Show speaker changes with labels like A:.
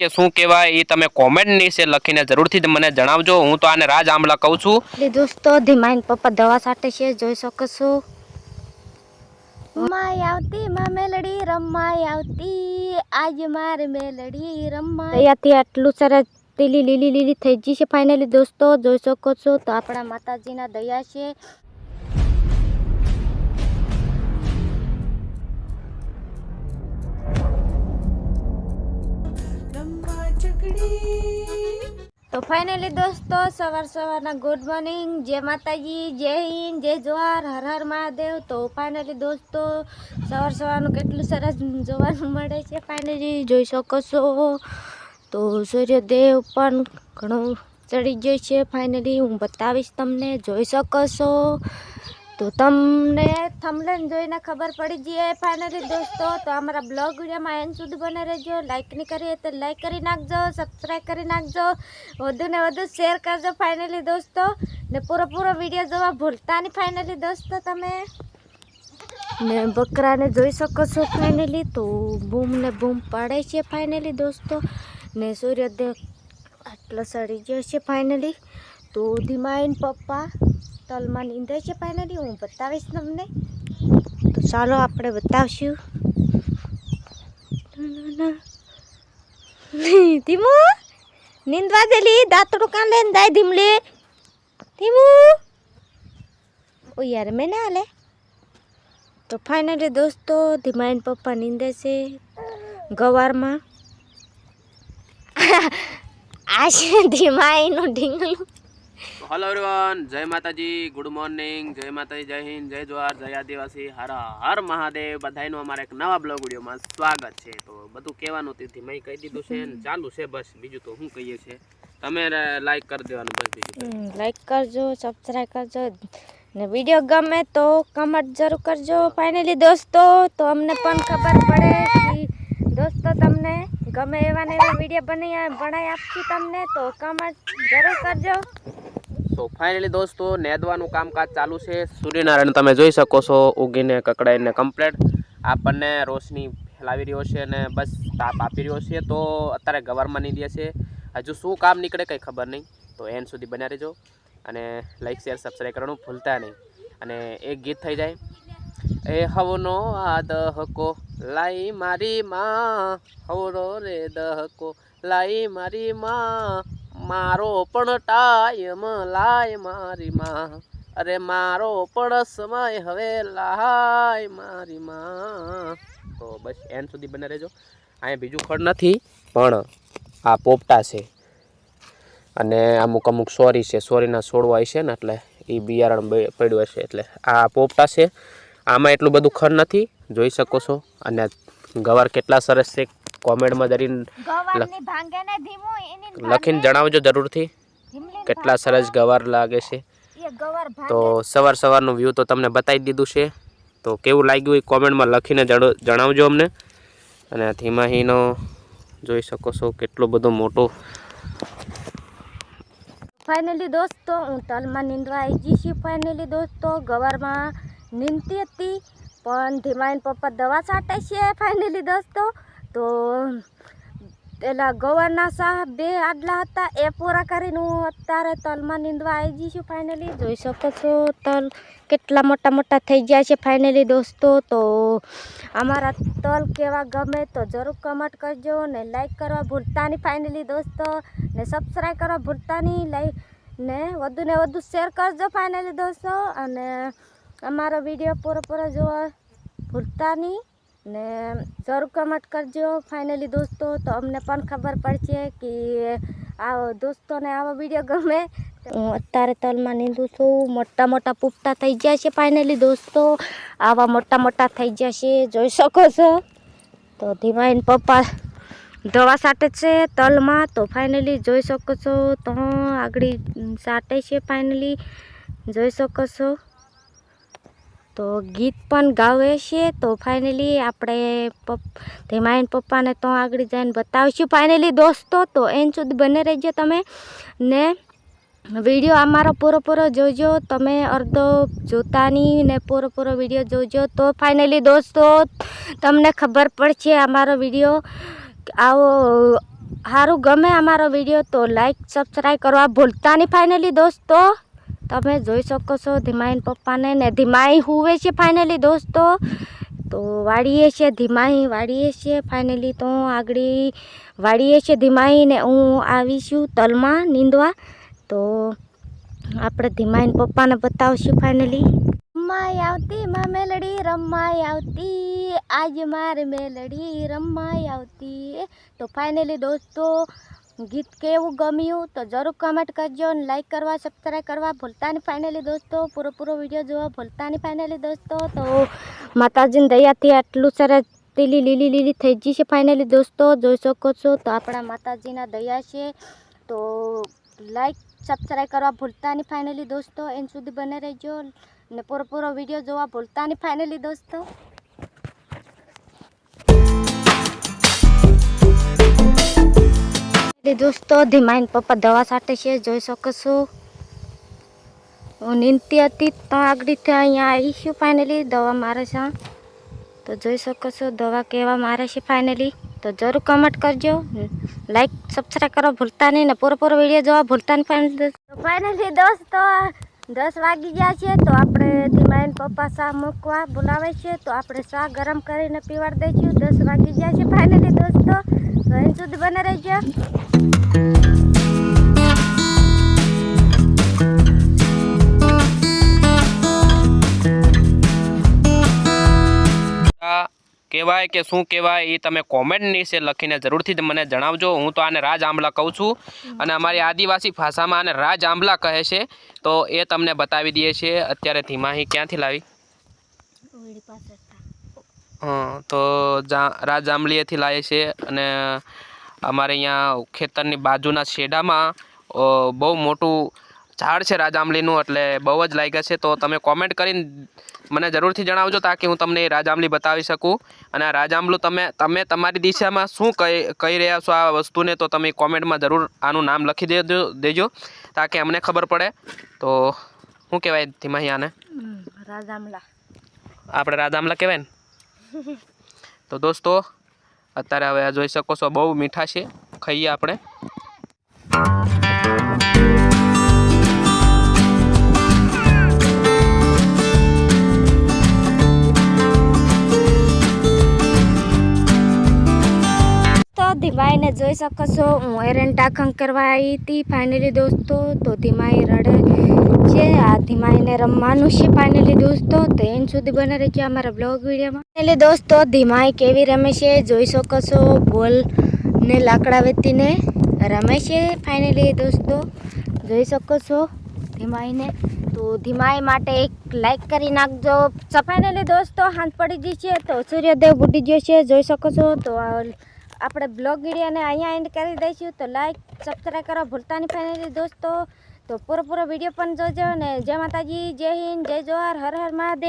A: કે શું કહેવાય એ તમે કોમેન્ટ નીચે લખીને જરૂરથી જ મને જણાવજો. હું તો આને રાજ આમલા કહું છું.
B: દોસ્તો ધીમાઈન પપ્પા દવા સાથે છે જોઈ શકો છો.
C: રમાય આવતી માં મેલડી રમાય આવતી. આજ મારે મેલડી રમાય
B: અહીંયાથી આટલું સરસ લીલી લીલી લીલી થઈ ગઈ છે ફાઇનલી દોસ્તો જોઈ શકો છો. તો આપણા માતાજીના દયા છે. તો ફાઇનલી દોસ્તો, સવાર સવારના ગુડ મોર્નિંગ જય માતાજી, જય હિન્દ, જય જોહાર, હર હર મહાદેવ. તો ફાઇનલી દોસ્તો, સવાર સવારનું કેટલું સરસ જોવાનું મળે છે ફાઇનલી જોઈ શકો છો. તો સૂર્યદેવ પણ ઘણું ચડી ગયો છે. ફાઇનલી હું બતાવીશ તમને, જોઈ શકો છો. તો તમને થમલેન જોઈને ખબર પડી જઈએ ફાઇનલી દોસ્તો. તો અમારા બ્લોગ વિડીયોમાં એન સુધી બને રહેજો. લાઇક નહીં કરીએ તો લાઇક કરી નાખજો સબસ્ક્રાઈબ કરી નાખજો. વધુ ને વધુ શેર કરજો ફાઇનલી દોસ્તો. ને પૂરો પૂરો વીડિયો જોવા ભૂલતા નહીં ફાઇનલી દોસ્તો તમે. ને બકરાને જોઈ શકો છો ફાઇનલી. તો બૂમ ને બૂમ પાડે છે ફાઇનલી દોસ્તો. ને સૂર્યોદય આટલો સડી ગયો છે ફાઇનલી. તો ધીમાઈન પપ્પા. તલમાં નીંદે છે ફાઇનલી હું બતાવીશ તમને. તો ચાલો આપણે બતાવશું. ધીમુ. નીંદવા દેલી દાંતડું કાં લઈને દાય ધીમલી. ધીમુ. ઓ યાર, મેં ના હાલે. તો ફાઇનલી દોસ્તો ધીમાઈન પપ્પા નીંદે છે ગવારમાં. આ છે ધીમાઈનું ઢીંગલું.
A: હેલો એવરીવન જય માતાજી ગુડ મોર્નિંગ જય માતાજી, જય હિન્દ, જય જોહાર જય આદિવાસી, હર હર મહાદેવ. બધાયનું અમારા એક નવા બ્લોગ વિડીયોમાં સ્વાગત છે. તો બધું કહેવાનું તેથી મેં કહી દીધું છે ને, ચાલુ છે બસ. બીજું તો શું કહીએ છીએ? તમે લાઈક કરી દેવાનું બસ બીજું
B: લાઈક કરજો સબસ્ક્રાઈબ કરજો. ને વીડિયો ગમે તો કમેન્ટ જરૂર કરજો. ફાઇનલી દોસ્તો, તો અમને પણ ખબર પડે દોસ્તો તમને ગમે એવા ને એવા વીડિયો બનાવી બનાવી આપશું તમને, તો કમેન્ટ જરૂર કરજો.
A: તો ફાઇનલી દોસ્તો નેદવાનું કામકાજ ચાલુ છે. સૂર્યનારાયણ તમે જોઈ શકો છો, ઉગીને કકડાઈને કમ્પ્લેટ આપણને રોશની ફેલાવી રહ્યો છે અને બસ તાપ આપી રહ્યો છે. તો અત્યારે ગવરમાં નહીં દે છે. હજુ શું કામ નીકળે કંઈ ખબર નહીં. તો એન સુધી બન્યા રહેજો અને લાઈક શેર સબસ્ક્રાઈબ કરવાનું ભૂલતા નહીં. અને એક ગીત થઈ જાય. એ હવનો આ દહકો, લાઈ મારી માં. હવરો રે દહકો, લાઈ મારી માં. મારો પણ ટાઈમ લાય મારી માં. અરે મારો પણ સમય હવે લાય મારી માં. તો બસ એન સુધી બને રહેજો. અહીંયા બીજું ખડ નથી, પણ આ પોપટા છે. અને અમુક અમુક સોરી છે, સોરીના છોડવા છે ને એટલે એ બિયારણ પડ્યું હશે એટલે આ પોપટા છે. આમાં એટલું બધું ખડ નથી, જોઈ શકો છો. અને ગવાર કેટલા સરસ છે કોમેન્ટમાં દરીને
C: ગવારની ભાંગે ને ધીમું એની
A: લખીને જણાવજો જરૂરથી કેટલા સરસ ગવાર લાગે છે. તો સવાર સવારનું વ્યૂ તો તમને બતાવી દીધું છે. તો કેવું લાગ્યું એ કોમેન્ટમાં લખીને જણાવજો અમને. અને ધીમાહીનો જોઈ શકો છો કેટલો બધો મોટો
B: ફાઇનલી દોસ્તો હું તલમાં નીંદવા આવી ગઈ છું ફાઇનલી દોસ્તો. ગવારમાં નીંદતી હતી પણ ધીમાઈન પપ્પા દવા છાંટે છે ફાઇનલી દોસ્તો. તો પેલા ગવારના સાહ બે આડલા હતા. એ પૂરા કરીને હું અત્યારે તલમાં નીંદવા આવી જઈશું ફાઇનલી જોઈ શકો છો તલ કેટલા મોટા મોટા થઈ ગયા છે ફાઇનલી દોસ્તો. તો અમારા તલ કેવા ગમે તો જરૂર કમેન્ટ કરજો ને લાઈક કરવા ભૂલતા નહીં ફાઇનલી દોસ્તો. ને સબસ્ક્રાઈબ કરવા ભૂલતા નહીં લાઈક ને વધુ ને વધુ શેર કરજો ફાઇનલી દોસ્તો. અને અમારો વીડિયો પૂરો પૂરો જોવા ભૂલતા નહીં ને જરૂર કમેન્ટ કરજો ફાઇનલી દોસ્તો. તો અમને પણ ખબર પડશે કે આવો દોસ્તોને આવો વીડિયો ગમે. હું અત્યારે તલમાં નીંદું છું. મોટા મોટા પૂપતા થઈ ગયા છે ફાઇનલી દોસ્તો. આવા મોટા મોટા થઈ ગયા છે. જોઈ શકો છો. તો ધીમાઈન પપ્પા ધોવા સાટે છે તલમાં. તો ફાઇનલી જોઈ શકો છો. તો આગળ સાટે છે ફાઇનલી જોઈ શકો છો. તો ગીત પણ ગાવે છે. તો ફાઇનલી આપણે પપ ધીમાઈન પપ્પાને તો આગળ જઈને બતાવીશું. ફાઇનલી દોસ્તો, તો એન સુધી બને રહેજો તમે. ને વીડિયો અમારો પૂરો જોજો. તમે અડધો જોતાની ને પૂરો પૂરો વીડિયો જોજો. તો ફાઇનલી દોસ્તો, તમને ખબર પડશે અમારો વીડિયો આવો સારું ગમે અમારો વીડિયો તો લાઈક સબસ્ક્રાઈબ કરવા ભૂલતા નહીં. ફાઇનલી દોસ્તો. તમે જોઈ શકો છો, ધીમાઈન પપ્પાને ને ધીમાઈ હુવે છે ફાઇનલી દોસ્તો. તો વાળીએ છીએ ધીમાઈ વાળીએ છીએ ફાઇનલી તો આગળ વાળીએ છે, ધીમાઈ ને હું આવીશું તલમાં નીંદવા. તો આપણે ધીમાઈન પપ્પાને બતાવશું ફાઇનલી
C: રમાય આવતી માં મેલડી, રમાઈ આવતી. આજ મારે મેલડી રમાઈ આવતી. તો ફાઇનલી દોસ્તો ગીત કેવું ગમ્યું તો જરૂર કમેન્ટ કરજો અને લાઈક કરવા સબસ્ક્રાઈબ કરવા. ભૂલતા નહીં ફાઇનલી દોસ્તો પૂરો પૂરો વીડિયો જોવા ભૂલતા નહીં ફાઇનલી દોસ્તો. તો
B: માતાજીની દયાથી આટલું સરસ તીલી લીલી લીલી થઈ ગઈ છે ફાઇનલી દોસ્તો. જોઈ શકો છો તો આપણા માતાજીના દયા છે. તો લાઈક સબસ્ક્રાઈબ કરવા ભૂલતા નહીં ફાઇનલી દોસ્તો. એન સુધી બને રહેજો. ને પૂરો પૂરો વીડિયો જોવા ભૂલતા નહીં ફાઇનલી દોસ્તો. દોસ્તો ધીમાઈન પપ્પા દવા સાટે છે જોઈ શકો છો. હું નીંદતી હતી, તો આગળથી અહીંયા આવીશું ફાઇનલી દવા મારે છે તો જોઈ શકો છો, દવા કેવા મારે છે ફાઇનલી તો જરૂર કમેન્ટ કરજો. લાઈક સબસ્ક્રાઈબ કરવા ભૂલતા નહીં ને પૂરો પૂરો વીડિયો જોવા ભૂલતા નહીં ફાઇનલી ફાઇનલી દોસ્તો, દસ વાગી ગયા છે, તો આપણે ધીમાઈન પપ્પા શાહ મૂકવા બોલાવે છે. તો આપણે શાહ ગરમ કરીને પીવાડ દઈશું. દસ વાગી ગયા છે ફાઇનલી દોસ્તો. તો સુધી બને રહેજો.
A: આ કહેવાય કે શું કહેવાય એ તમે કોમેન્ટ નીચે લખીને જરૂરથી જ મને જણાવજો. હું તો આને રાજ આંબલા કહું છું અને અમારી આદિવાસી ભાષામાં આને રાજ આંબલા કહે છે. તો એ તમને બતાવી દઈએ છીએ. અત્યારે ધીમાહી ક્યાંથી લાવી? તો જા રાજ આંબલીએથી લાવીએ છીએ અને અમારે અહીંયા ખેતરની બાજુના શેડામાં બહુ મોટું ઝાડ છે રાજ આંબલીનું એટલે બહુ જ લાગ્યા છે. તો તમે કોમેન્ટ કરીને મને જરૂરથી જણાવજો તાકી હું તમને એ રાજ આંબલી બતાવી શકું. અને આ રાજ આંબલું તમે તમે તમારી દિશામાં શું કહી કહી રહ્યા છો આ વસ્તુને તો તમે કોમેન્ટમાં જરૂર આનું નામ લખી દેજો દેજો તાકી અમને ખબર પડે. તો શું કહેવાય ધીમાહી આને
B: રાજામલા
A: આપણે રાજ આંબલા કહેવાય ને? તો દોસ્તો અત્યારે હવે આ જોઈ શકો છો બહુ મીઠા છે. ખાઈએ આપણે.
B: જોઈ શકો છો. હું એરંટા ખંગ કરવા આવી હતી ફાઇનલી દોસ્તો. તો ધીમાઈ રડે છે. આ ધીમાઈને રમવાનું છે ફાઇનલી દોસ્તો. તો એન સુધી બને રહેજો અમારા બ્લોગ વિડીયોમાં. એટલે દોસ્તો, ધીમાઈ કેવી રમે છે? જોઈ શકો છો. બોલ ને લાકડા વેતીને રમે છે ફાઇનલી દોસ્તો. જોઈ શકો છો ધીમાઈને. તો ધીમાઈ માટે એક લાઈક કરી નાખજો. ફાઇનલી દોસ્તો, હાથ પડી ગઈ છે. તો સૂર્યદેવ બુટી ગયો છે. જોઈ શકો છો. તો આપણે બ્લોગ વિડીયોને અહીંયા એન્ડ કરી દઈશું. તો લાઈક સબસ્ક્રાઈબ કરો. ભૂલતા નહીં દોસ્તો. તો પૂરો પૂરો વીડિયો પણ જોજો ને જય માતાજી, જય હિન્દ, જય જોહર, હર હર મહાદેવ.